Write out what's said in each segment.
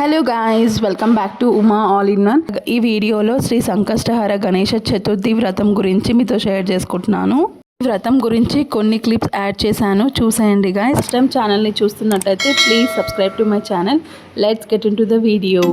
Hello guys welcome back to Uma all in one ఈ వీడియోలో శ్రీ సంకష్టహార గణేష చతుర్థి వ్రతం గురించి మీతో షేర్ చేసుకుంటున్నాను. ఈ వ్రతం గురించి కొన్ని క్లిప్స్ యాడ్ చేశాను. చూసేయండి గాయస్ ఇష్టం ఛానల్ని చూస్తున్నట్టయితే please subscribe to my channel let's get into the video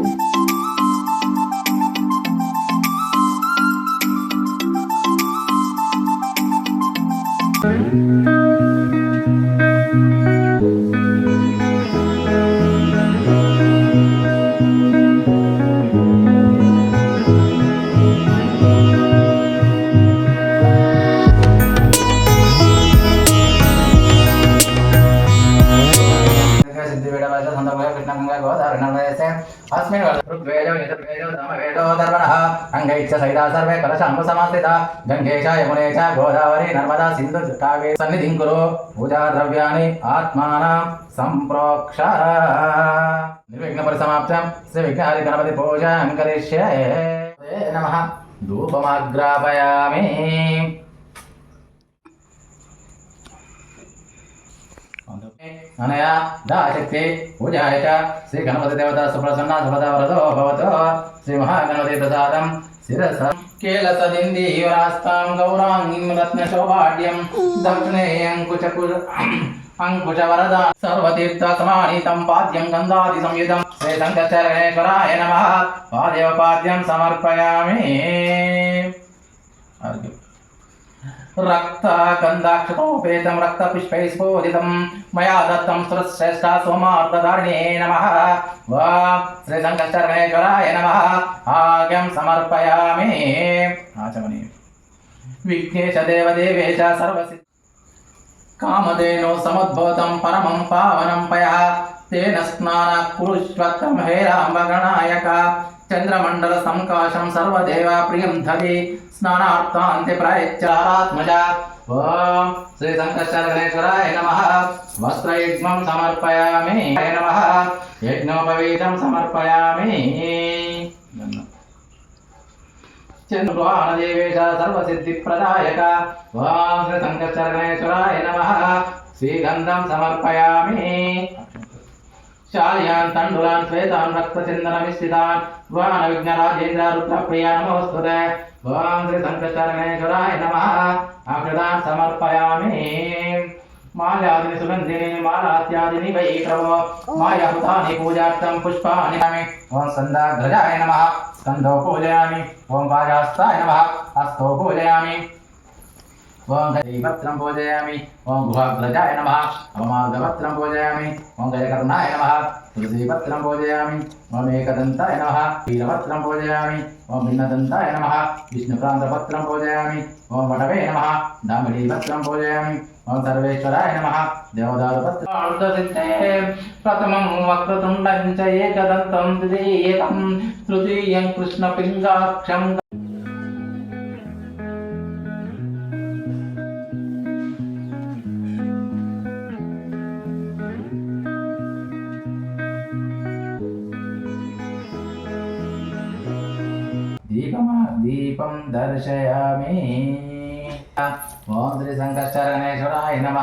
सर्वे कलशाम्बुसमास्थिता गङ्गे च यमुने च गोदावरी नर्मदा सिन्धु कावे सन्निधिं कुरु पूजाद्रव्याणि आत्मानं सम्प्रोक्ष निर्विघ्नपरिसमाप्तं श्रीविघ्नहरि गणपति पूजां करिष्ये नमः धूपमाग्रापयामि अनया दाशक्ति पूजाय च। श्रीगणपतिदेवता सुप्रसन्ना सुभदावरतो भवतो। श्रीमहागणपतिप्रसादं शिरसा। केलसदिन्दीवरास्तां गौराङ्गीं अङ्कुशवरदा पाद्यं श्रीसङ्गचरणेश्वराय नमः। రక్తగంధాక్షతోపేతం రక్తపుష్పై స్ఫోదితం మయా దత్తం సురశ్రేష్ఠ సోమార్ధధారిణే నమ వా శ్రీ సంకష్టరణేశ్వరాయ నమ ఆగ్యం సమర్పయామి ఆచమని విఘ్నేశ దేవదేవేశ సర్వసి కామధేను సమద్భూతం పరమం పావనం పయ తేన స్నాన కురుష్వత్తం హేరాంబగణాయక చంద్రమండల సంకాశం సర్వదేవప్రియం ధరి స్నానార్థాంతి ప్రయత్యారాత్మజ ఓం శ్రీ సంకశ్చర గణేశ్వరాయ నమ. వస్త్రయజ్ఞం సమర్పయామి. నమ. యజ్ఞోపవీతం సమర్పయామి. చంద్రదేవేశ సర్వసిద్ధి ప్రదాయక ఓం శ్రీ సంకశ్చర నమ. శ్రీగంధం సమర్పయామి. शाल्यान् तण्डुलान् श्वेतान् रक्तचन्दनमिश्रितान् वान विघ्नराजेन्द्र रुद्रप्रिया नमोऽस्तुते ॐ श्रीशङ्करचरणेश्वराय नमः। अकृतान् समर्पयामि। माल्यादिनि सुगन्धिनि, मालात्यादिनि वै प्रभो मायाहुतानि पूजार्थं पुष्पाणि नमि। ॐ स्कन्दाग्रजाय नमः। स्कन्धो पूजयामि। ॐ वाजास्ताय नमः। हस्तो पूजयामि। ओम गजपत्रं पूजयामि ओम गृहध्वजाय नमः। अवमार्गपत्रं पूजयामि ओम गजकर्णाय नमः। तुलसीपत्रं पूजयामि ओम एकदन्ताय नमः। वीरपत्रं पूजयामि ओम भिन्नदन्ताय नमः। विष्णुक्रान्तपत्रं पूजयामि ओम वटवे नमः। दामिडीपत्रं पूजयामि ओम सर्वेश्वराय नमः। देवदारुपत्रं प्रथमं वक्रतुण्डं च एकदन्तं द्वितीयकं तृतीयं कृष्णपिङ्गाक्षं దీపం దర్శయామి. ఓం శ్రీ సంకష్టరణేశ్వరాయ నమ.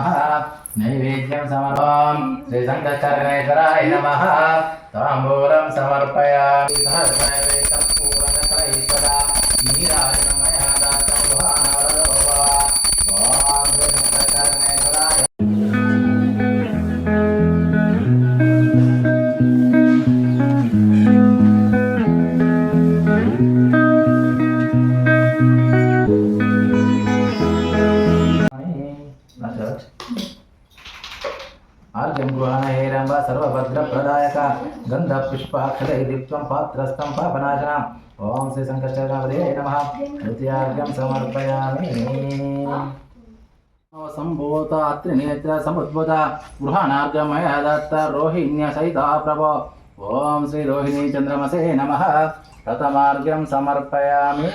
నైవేద్యం సమర్పం శ్రీ సంకష్టరణేశ్వరాయ నమ. తాంబూలం సమర్పయామి. సహస్రమే सर्वभद्रप्रदायक गन्धपुष्पाक्षरैः त्वं पात्रस्थं पापनाशनम्। ॐ श्री सङ्कष्टरावदे नमः। तृतीयार्घ्यं समर्पयामि। सम्भूत त्रिनेत्र समुद्भुत दत्त रोहिण्यसहिता प्रभो। ॐ श्री रोहिणी चन्द्रमसे नमः। प्रथमार्घ्यं समर्पयामि।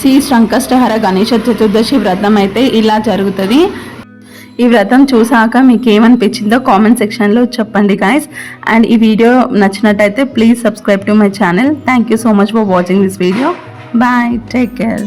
శ్రీ సంకష్టహర గణేష చతుర్దశి వ్రతం అయితే ఇలా జరుగుతుంది. ఈ వ్రతం చూసాక మీకు ఏమనిపించిందో కామెంట్ సెక్షన్లో చెప్పండి గాయస్ అండ్ ఈ వీడియో నచ్చినట్టయితే please subscribe to my channel thank you so much for watching this video bye take care